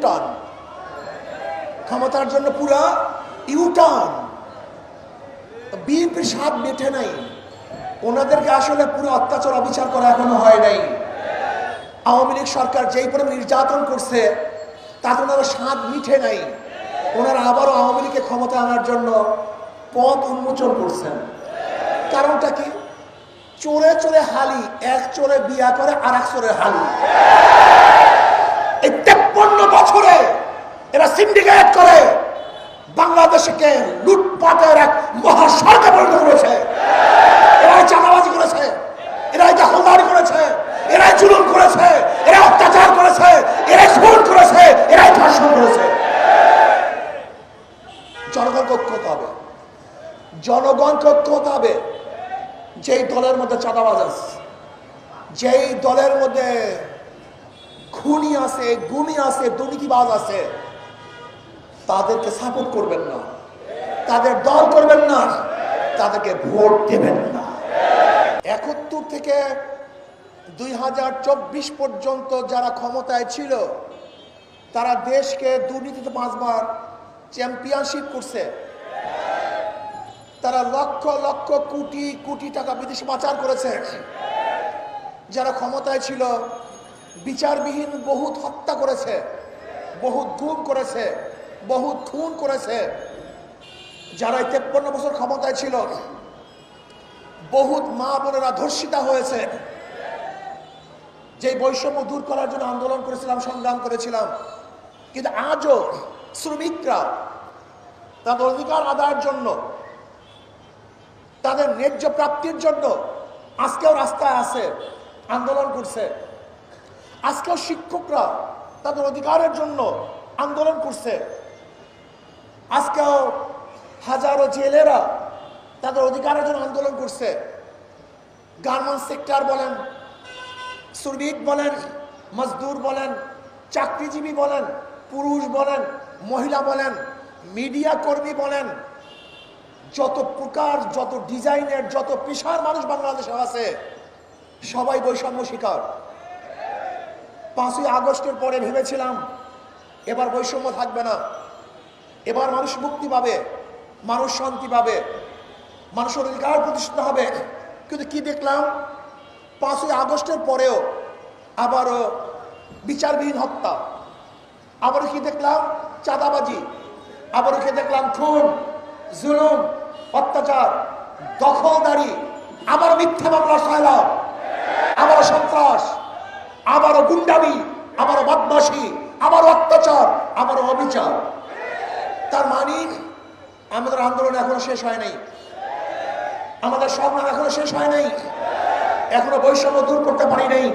U turn ক্ষমতার জন্য পুরা ইউটার্ন বিএনপির স্বাদ মেটে নাই। ওনাদেরকে আসলে পুরো অত্যাচার, অবিচার করা এখনও হয় নাই। আওয়ামী লীগ সরকার যেই পরিমাণ নির্যাতন করছে, তাতে ওনারা স্বাদ মিঠে নাই। ওনারা আবারও আওয়ামী লীগকে ক্ষমতা আনার জন্য পথ উন্মোচন করছেন। কারণটা কি? চোরে চোরে হালি, এক চোরে বিয়া করে আর এক চোরে হালি এই তেপ্পন্ন বছরে এরা সিন্ডিকেট করে। বাংলাদেশকে লুটপাটের এক মহাসরকার পরিণত করেছে। এরাই চাঁদাবাজি করেছে। এরাই দখলদারি করেছে। এরাই জুলুম করেছে। এরা অত্যাচার করেছে। এরাই খুন করেছে। এরাই ধর্ষণ করেছে। জনগণকে ঐক্য হবে। জনগণকে ঐক্য হবে। যেই দলের মধ্যে চাঁদাবাজ আছে, যেই দলের মধ্যে খুনি আছে গুণী আছে, দুর্নীতিবাজ আছে তাদেরকে সাপোর্ট করবেন না। তাদের দল করবেন না। তাদেরকে ভোট দেবেন না। একাত্তর থেকে দুই হাজার চব্বিশ পর্যন্ত যারা ক্ষমতায় ছিল, তারা দেশকে দুর্নীতিতে পাঁচবার চ্যাম্পিয়নশিপ করছে। তারা লক্ষ লক্ষ কোটি কোটি টাকা বিদেশে পাচার করেছে। যারা ক্ষমতায় ছিল, বিচারবিহীন বহুত হত্যা করেছে, বহুত গুম করেছে। বহুত খুন করেছে। যারা এই তেপ্পন্ন বছর ক্ষমতায় ছিল, বহুত মা বোনেরা ধর্ষিতা হয়েছে। যে বৈষম্য দূর করার জন্য আন্দোলন করেছিলাম, সংগ্রাম করেছিলাম। কিন্তু আজও শ্রমিকরা তাদের অধিকার আদায়ের জন্য, তাদের ন্যায্য প্রাপ্তির জন্য আজকেও রাস্তায় আছে, আন্দোলন করছে। আজকেও শিক্ষকরা তাদের অধিকারের জন্য আন্দোলন করছে। আজকেও হাজারো জেলেরা তাদের অধিকারের জন্য আন্দোলন করছে। গার্মেন্টস সেক্টর বলেন, শ্রমিক বলেন, মজদুর বলেন, চাকরিজীবী বলেন, পুরুষ বলেন, মহিলা বলেন, মিডিয়া কর্মী বলেন, যত প্রকার, যত ডিজাইনের, যত পেশার মানুষ বাংলাদেশে আছে, সবাই বৈষম্য শিকার। পাঁচই আগস্টের পরে ভেবেছিলাম, এবার বৈষম্য থাকবে না। এবার মানুষ মুক্তি পাবে, মানুষ শান্তি পাবে মানুষের অধিকার প্রতিষ্ঠিত হবে। কিন্তু কি দেখলাম? পাঁচই আগস্টের পরেও আবারও বিচারবিহীন হত্যা। আবারও কি দেখলাম? চাঁদাবাজি। আবারও কি দেখলাম? খুন, জুলুম, অত্যাচার, দখলদারি আবার মিথ্যা মামলা সয়লাভ আবারও সন্ত্রাস, আবারও গুন্ডামি, আবারও বদমাসি আবারও অত্যাচার, আবারও অবিচার। তার মানি? আমাদের আন্দোলন এখনও শেষ হয় নাই। আমাদের স্বপ্ন এখনও শেষ হয় নাই। এখনও বৈষম্য দূর করতে পারি নাই।